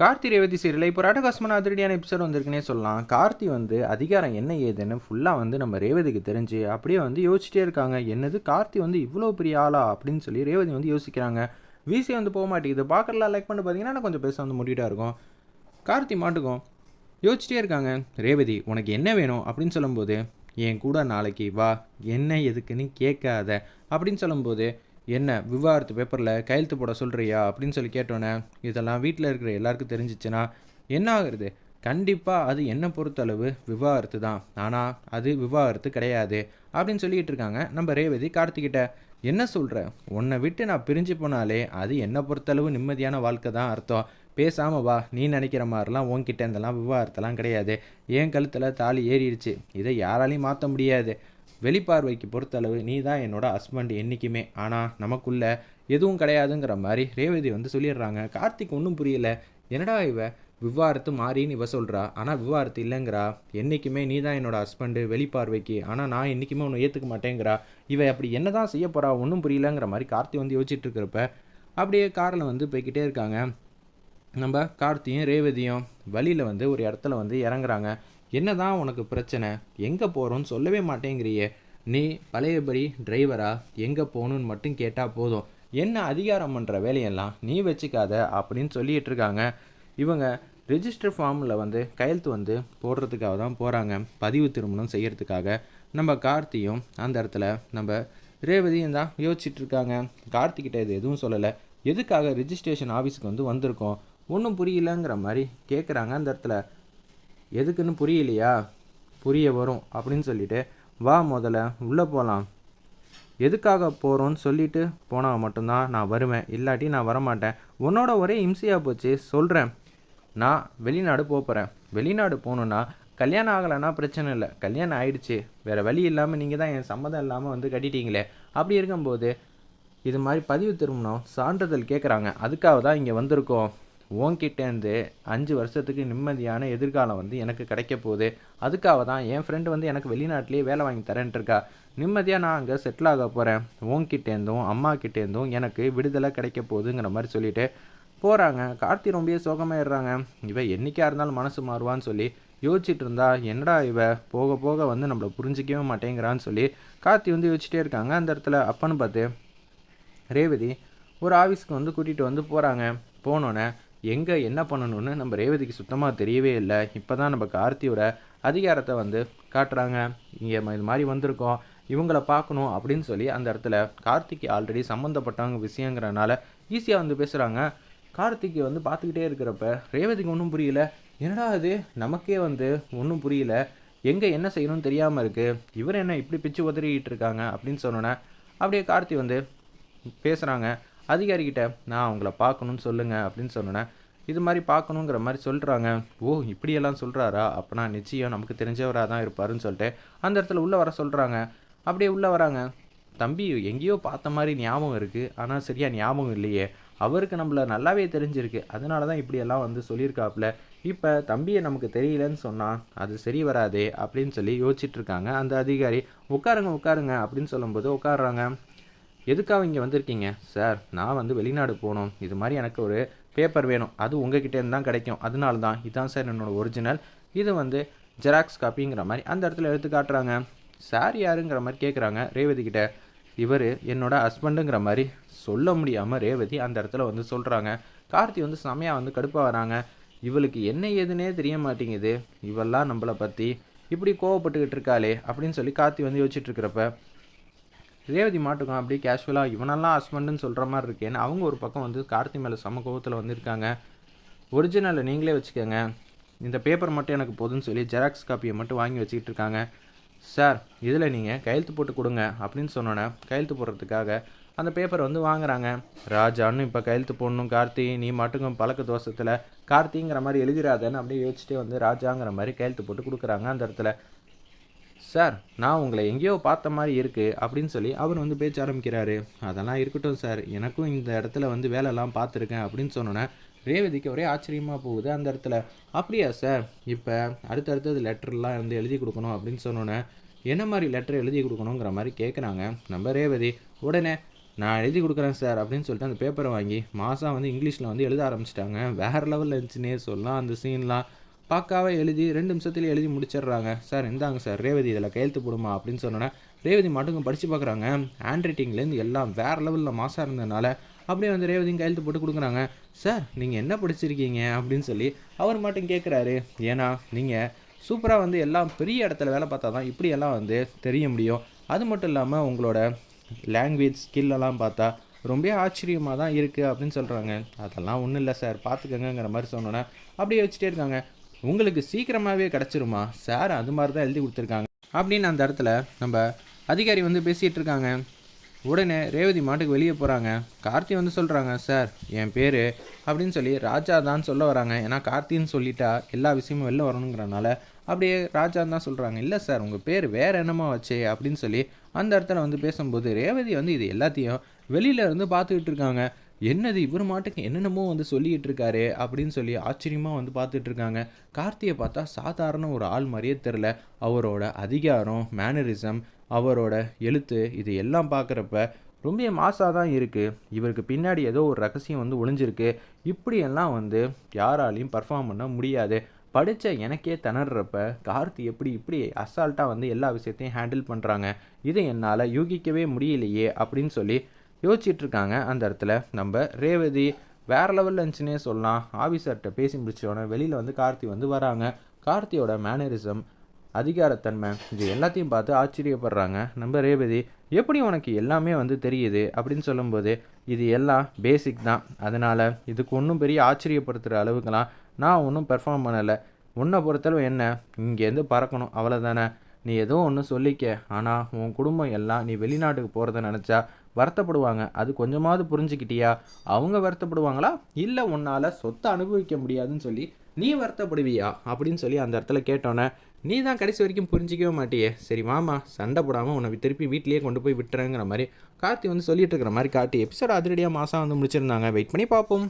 Karthi Revathi serial இப்போ ஒரு அதிரடியான எபிசோட் வந்திருக்குன்னே சொல்லலாம். கார்த்தி வந்து அதிகாரம் என்ன ஏதுன்னு ஃபுல்லாக வந்து நம்ம ரேவதிக்கு தெரிஞ்சு அப்படியே வந்து யோசிச்சிட்டே இருக்காங்க. என்னது கார்த்தி வந்து இவ்வளோ பெரிய ஆளா அப்படின்னு சொல்லி ரேவதி வந்து யோசிக்கிறாங்க. வீசி வந்து போக மாட்டேங்குது. பார்க்கறலாம் லைக் பண்ணி பார்த்தீங்கன்னா கொஞ்சம் பேச வந்து முடிவிட்டாக இருக்கும். கார்த்தி மாட்டுக்கும். யோசிச்சிட்டே இருக்காங்க. ரேவதி உனக்கு என்ன வேணும் அப்படின்னு சொல்லும்போது என் கூட நாளைக்கு வா. என்ன எதுக்குன்னு கேட்காத. அப்படின்னு சொல்லும்போது என்ன விவாகரத்து பேப்பரில் கையெழுத்து போட சொல்கிறியா அப்படின்னு சொல்லி கேட்டோன்னே இதெல்லாம் வீட்டில் இருக்கிற எல்லாருக்கும் தெரிஞ்சிச்சுன்னா என்ன ஆகுறது? கண்டிப்பாக அது என்னை பொறுத்தளவு விவாகரத்து தான். ஆனால் அது விவாகரத்து கிடையாது அப்படின்னு சொல்லிட்டு இருக்காங்க நம்ம ரேவதி கார்த்திகிட்ட. என்ன சொல்கிற உன்னை விட்டு நான் பிரிஞ்சு போனாலே அது என்னை பொறுத்தளவு நிம்மதியான வாழ்க்கை தான் அர்த்தம். பேசாமல் வா நீ நினைக்கிற மாதிரிலாம் உன்கிட்ட இருந்தெல்லாம் விவாகரத்தெல்லாம் கிடையாது. என் கழுத்தில் தாலி ஏறிடுச்சு. இதை யாராலையும் மாற்ற முடியாது. வெளிப்பார்வைக்கு பொறுத்தளவு நீ தான் என்னோட ஹஸ்பண்ட் என்றைக்குமே ஆனால் நமக்குள்ள எதுவும் கிடையாதுங்கிற மாதிரி ரேவதி வந்து சொல்லிடுறாங்க. கார்த்திக் ஒன்றும் புரியலை. என்னடா இவ? விவாரத்து மாறின்னு இவ சொல்கிறா ஆனால் விவாரத்து இல்லைங்கிறா. என்றைக்குமே நீ தான் என்னோட ஹஸ்பண்டு வெளிப்பார்வைக்கு. ஆனால் நான் என்றைக்குமே ஒன்று ஏற்றுக்க மாட்டேங்கிறா. இவ அப்படி என்ன தான் செய்ய போகிறா ஒன்றும் புரியலங்கிற மாதிரி கார்த்தி வந்து யோசிச்சுட்டு இருக்கிறப்ப அப்படியே காரில் வந்து போய்கிட்டே இருக்காங்க. நம்ம கார்த்தியும் ரேவதியும் வழியில் வந்து ஒரு இடத்துல வந்து இறங்குறாங்க. என்னதான் உனக்கு பிரச்சனை? எங்கே போகிறோன்னு சொல்லவே மாட்டேங்கிறியே. நீ பழையபடி டிரைவரா எங்கே போகணுன்னு மட்டும் கேட்டால் போதும். என்ன அதிகாரம் பண்ணுற வேலையெல்லாம் நீ வச்சுக்காத அப்படின்னு சொல்லிட்டு இருக்காங்க. இவங்க ரெஜிஸ்டர் ஃபார்மில் வந்து கையெழுத்து வந்து போடுறதுக்காக தான் போகிறாங்க பதிவு திருமணம் செய்கிறதுக்காக நம்ம கார்த்தியும் அந்த இடத்துல நம்ம ரேவதியும் தான் யோசிச்சுட்டு இருக்காங்க. கார்த்திகிட்ட இது எதுவும் சொல்லலை. எதுக்காக ரிஜிஸ்ட்ரேஷன் ஆஃபீஸுக்கு வந்து வந்திருக்கோம்? ஒன்றும் புரியலங்கிற மாதிரி கேட்குறாங்க அந்த இடத்துல. எதுக்குன்னு புரியலையா? புரிய வரும் அப்படின்னு சொல்லிட்டு வா முதல்ல உள்ளே போகலாம் எதுக்காக போகிறோன்னு சொல்லிட்டு போனால் மட்டும்தான் நான் வருவேன். இல்லாட்டி நான் வரமாட்டேன். உன்னோட ஒரே இம்சையாக போச்சு. சொல்கிறேன் நான் வெளிநாடு போகிறேன் வெளிநாடு போகணுன்னா கல்யாணம் ஆகலைன்னா பிரச்சனை இல்லை. கல்யாணம் ஆயிடுச்சு. வேறு வழி இல்லாமல் நீங்கள் தான் என் சம்மதம் இல்லாமல் வந்து கட்டிட்டீங்களே. அப்படி இருக்கும்போது இது மாதிரி பதிவு திருமணம் சான்றிதழ் கேட்குறாங்க அதுக்காக தான் இங்கே வந்திருக்கோம். உன்கிட்டேருந்து அஞ்சு வருஷத்துக்கு நிம்மதியான எதிர்காலம் வந்து எனக்கு கிடைக்க போகுது. அதுக்காக தான் என் ஃப்ரெண்டு வந்து எனக்கு வெளிநாட்டிலேயே வேலை வாங்கி தரேன்ட்டு இருக்கா. நிம்மதியாக நான் அங்கே செட்டில் ஆக போகிறேன் உன்கிட்டேருந்தும் அம்மா கிட்டேருந்தும் எனக்கு விடுதலை கிடைக்க போகுதுங்கிற மாதிரி சொல்லிட்டு போகிறாங்க கார்த்தி ரொம்பவே சோகமாயிடுறாங்க. இவ என்றைக்கா இருந்தாலும் மனசு மாறுவான்னு சொல்லி யோசிச்சுட்டு இருந்தா என்னடா இவ? போக போக வந்து நம்மளை புரிஞ்சிக்கவே மாட்டேங்கிறான்னு சொல்லி கார்த்தி வந்து யோசிச்சிட்டே இருக்காங்க. அந்த இடத்துல அப்பன்னு பார்த்து ரேவதி ஒரு ஆஃபீஸ்க்கு வந்து கூட்டிகிட்டு வந்து போகிறாங்க போனோன்னே எங்கே என்ன பண்ணணும்னு நம்ம ரேவதிக்கு சுத்தமாக தெரியவே இல்லை. இப்போ தான் நம்ம கார்த்தியோட அதிகாரத்தை வந்து காட்டுறாங்க. இங்கே இது மாதிரி வந்திருக்கோம். இவங்கள பார்க்கணும் அப்படின்னு சொல்லி அந்த இடத்துல கார்த்திக்கு ஆல்ரெடி சம்மந்தப்பட்டவங்க விஷயங்கிறனால ஈஸியாக வந்து பேசுகிறாங்க கார்த்திக்கு வந்து பார்த்துக்கிட்டே இருக்கிறப்ப ரேவதிக்கு ஒன்றும் புரியல. என்னடா அது நமக்கே வந்து ஒன்றும் புரியல. எங்கே என்ன செய்யணும்னு தெரியாமல் இருக்குது இவர் என்ன இப்படி பிச்சு உதறிக்கிட்டு இருக்காங்க அப்படின்னு சொன்னோன்னே அப்படியே கார்த்தி வந்து பேசுகிறாங்க அதிகாரிக்கிட்ட நான் அவங்கள பார்க்கணுன்னு சொல்லுங்கள் அப்படின்னு சொன்னேன் இது மாதிரி பார்க்கணுங்கிற மாதிரி சொல்கிறாங்க ஓ இப்படியெல்லாம் சொல்கிறாரா அப்போனா நிச்சயம் நமக்கு தெரிஞ்சவராக தான் இருப்பாருன்னு சொல்லிட்டு அந்த இடத்துல உள்ளே வர சொல்கிறாங்க அப்படியே உள்ளே வராங்க. தம்பி எங்கேயோ பார்த்த மாதிரி ஞாபகம் இருக்குது ஆனால் சரியாக ஞாபகம் இல்லையே. அவருக்கு நம்மள நல்லாவே தெரிஞ்சிருக்கு. அதனால தான் இப்படியெல்லாம் வந்து சொல்லியிருக்காப்புல. இப்போ தம்பியை நமக்கு தெரியலன்னு சொன்னால் அது சரி வராதே அப்படின்னு சொல்லி யோசிச்சுட்ருக்காங்க அந்த அதிகாரி. உட்காருங்க உட்காருங்க அப்படின்னு சொல்லும்போது உட்காடுறாங்க எதுக்காக இங்கே வந்திருக்கீங்க? சார் நான் வந்து வெளிநாடு போகணும். இது மாதிரி எனக்கு ஒரு பேப்பர் வேணும். அது உங்ககிட்டேருந்து தான் கிடைக்கும். அதனால தான் இதுதான் சார் என்னோடய ஒரிஜினல் இது வந்து ஜெராக்ஸ் காப்பிங்கிற மாதிரி அந்த இடத்துல எடுத்து காட்டுறாங்க. சார் யாருங்கிற மாதிரி கேட்குறாங்க ரேவதி கிட்ட. இவர் என்னோட ஹஸ்பண்டுங்கிற மாதிரி சொல்ல முடியாமல் ரேவதி அந்த இடத்துல வந்து சொல்கிறாங்க கார்த்தி வந்து செமையாக வந்து கடுப்பாக வராங்க. இவளுக்கு என்ன ஏதுன்னே தெரிய மாட்டேங்குது. இவெல்லாம் நம்மளை பற்றி இப்படி கோவப்பட்டுக்கிட்டு இருக்காளே அப்படின்னு சொல்லி கார்த்தி வந்து யோசிச்சுட்டு இருக்கிறப்ப ரேவதி மாட்டுக்கும் அப்படியே கேஷுவலாக இவனெல்லாம் ஹஸ்பண்டுன்னு சொல்கிற மாதிரி இருக்கேன்னு அவங்க ஒரு பக்கம் வந்து கார்த்தி மேலே சம கோபத்தில் வந்திருக்காங்க. ஒரிஜினலை நீங்களே வச்சுக்கோங்க. இந்த பேப்பர் மட்டும் எனக்கு போதுன்னு சொல்லி ஜெராக்ஸ் காப்பியை மட்டும் வாங்கி வச்சுக்கிட்டு இருக்காங்க. சார் இதில் நீங்கள் கையெழுத்து போட்டு கொடுங்க அப்படின்னு சொன்னோன்னே கையெழுத்து போடுறதுக்காக அந்த பேப்பர் வந்து வாங்குறாங்க. ராஜான்னு இப்போ கையெழுத்து போடணும் கார்த்தி. நீ மட்டுக்கும் பழக்க தோஷத்தில் கார்த்திங்கிற மாதிரி எழுதிராதன்னு அப்படியே யோசிச்சுட்டே வந்து ராஜாங்கிற மாதிரி கையெழுத்து போட்டு கொடுக்குறாங்க அந்த இடத்துல. சார் நான் உங்களை எங்கேயோ பார்த்த மாதிரி இருக்குது அப்படின்னு சொல்லி அவர் வந்து பேச்ச ஆரம்பிக்கிறாரு. அதெல்லாம் இருக்கட்டும் சார். எனக்கும் இந்த இடத்துல வந்து வேலைலாம் பார்த்துருக்கேன் அப்படின்னு சொன்னோன்னே ரேவதிக்கு ஒரே ஆச்சரியமாக போகுது அந்த இடத்துல. அப்படியா சார். இப்போ அடுத்தடுத்தது லெட்டர்லாம் வந்து எழுதி கொடுக்கணும் அப்படின்னு சொன்னோன்னே என்ன மாதிரி லெட்டர் எழுதி கொடுக்கணுங்கிற மாதிரி கேட்குறாங்க நம்ம ரேவதி உடனே நான் எழுதி கொடுக்குறேன் சார் அப்படின்னு சொல்லிட்டு அந்த பேப்பரை வாங்கி மாதம் வந்து இங்கிலீஷில் வந்து எழுத ஆரம்பிச்சிட்டாங்க. வேறு லெவலில் இருந்துச்சுன்னே சொல்லலாம் அந்த சீன்லாம் பாக்காவை எழுதி ரெண்டு நிமிஷத்துல எழுதி முடிச்சிடுறாங்க. சார் இந்தாங்க சார் ரேவதி இதில் கையெழுத்து போடுமா அப்படின்னு சொன்னோன்னே ரேவதி மட்டும் படித்து பார்க்குறாங்க. ஹேண்ட் ரைட்டிங்லேருந்து எல்லாம் வேறு லெவலில் மாசாக இருந்ததுனால அப்படியே வந்து ரேவதியும் கையெழுத்து போட்டு கொடுக்குறாங்க. சார் நீங்கள் என்ன படிச்சிருக்கீங்க அப்படின்னு சொல்லி அவர் மட்டும் கேட்குறாரு. ஏன்னா நீங்கள் சூப்பராக வந்து எல்லாம் பெரிய இடத்துல வேலை பார்த்தா தான் இப்படியெல்லாம் வந்து தெரிய முடியும். அது மட்டும் இல்லாமல் உங்களோட லாங்குவேஜ் ஸ்கில்லெல்லாம் பார்த்தா ரொம்ப ஆச்சரியமாக தான் இருக்குது அப்படின்னு சொல்கிறாங்க அதெல்லாம் ஒன்றும் இல்லை சார் பார்த்துக்கங்கங்கிற மாதிரி சொன்னோன்னே அப்படியே வச்சுட்டே இருக்காங்க. உங்களுக்கு சீக்கிரமாகவே கிடச்சிருமா? சார் அது மாதிரி தான் எழுதி கொடுத்துருக்காங்க. அப்படின்னு அந்த இடத்துல நம்ம அதிகாரி வந்து பேசிகிட்டு இருக்காங்க. உடனே ரேவதி மாட்டுக்கு வெளியே போகிறாங்க கார்த்தி வந்து சொல்கிறாங்க சார் என் பேர் அப்படின்னு சொல்லி ராஜா தான் சொல்ல வராங்க. ஏன்னா கார்த்தின்னு சொல்லிட்டா எல்லா விஷயமும் வெளில வரணுங்கிறனால அப்படியே ராஜா தான் சொல்கிறாங்க இல்லை சார் உங்கள் பேர் வேறு என்னமோ வச்சே அப்படின்னு சொல்லி அந்த இடத்துல வந்து பேசும்போது ரேவதி வந்து இது எல்லாத்தையும் வெளியில இருந்து பார்த்துக்கிட்டு இருக்காங்க. என்னது இவர் மாட்டுக்கு என்னென்னமோ வந்து சொல்லிகிட்டு இருக்காரு அப்படின்னு சொல்லி ஆச்சரியமாக வந்து பார்த்துட்டு இருக்காங்க கார்த்தியை பார்த்தா சாதாரண ஒரு ஆள் மாதிரியே தெரில. அவரோட அதிகாரம் மேனரிசம் அவரோட எழுத்து இது எல்லாம் பார்க்குறப்ப ரொம்ப மாசாக தான் இருக்குது இவருக்கு பின்னாடி ஏதோ ஒரு ரகசியம் வந்து ஒளிஞ்சிருக்கு. இப்படியெல்லாம் வந்து யாராலையும் பர்ஃபார்ம் பண்ண முடியாது. படித்த எனக்கே திணறப்ப கார்த்தி எப்படி இப்படி அசால்ட்டாக வந்து எல்லா விஷயத்தையும் ஹேண்டில் பண்ணுறாங்க இதை என்னால் யூகிக்கவே முடியலையே அப்படின்னு சொல்லி யோசிச்சுட்டு இருக்காங்க அந்த இடத்துல. நம்ம ரேவதி வேறு லெவலில் இருந்துச்சுன்னே சொல்லலாம். ஆஃபீஸர்கிட்ட பேசி முடிச்சோடனே வெளியில் வந்து கார்த்தி வந்து வராங்க. கார்த்தியோட மேனரிசம் அதிகாரத்தன்மை இது எல்லாத்தையும் பார்த்து ஆச்சரியப்படுறாங்க. நம்ம ரேவதி எப்படி உனக்கு எல்லாமே வந்து தெரியுது? அப்படின்னு சொல்லும்போது இது எல்லாம் பேசிக் தான். அதனால் இதுக்கு ஒன்றும் பெரிய ஆச்சரியப்படுத்துகிற அளவுக்குலாம் நான் ஒன்றும் பெர்ஃபார்ம் பண்ணலை. உன்னை பொறுத்தளவு என்ன? இங்கேருந்து பறக்கணும். அவ்வளோதானே நீ ஏதோ ஒன்று சொல்லிக்க. ஆனால் உன் குடும்பம் எல்லாம் நீ வெளிநாட்டுக்கு போகிறத நினச்சா வருத்தப்படுவாங்க. அது கொஞ்சமாவது புரிஞ்சுக்கிட்டியா? அவங்க வருத்தப்படுவாங்களா? இல்லை உன்னால் சொத்தை அனுபவிக்க முடியாதுன்னு சொல்லி நீ வருத்தப்படுவியா? அப்படின்னு சொல்லி அந்த இடத்துல கேட்டோன்னே நீ தான் கடைசி வரைக்கும் புரிஞ்சிக்கவே மாட்டியே. சரி வாமா சண்டை போடாமல் உன்னை திருப்பி வீட்லேயே கொண்டு போய் விட்டுறேங்கிற மாதிரி கார்த்தி வந்து சொல்லிட்டு இருக்கிற மாதிரி காட்டி எபிசோட் அதிரடியாக மாதம் வந்து முடிச்சிருந்தாங்க. வெயிட் பண்ணி பார்ப்போம்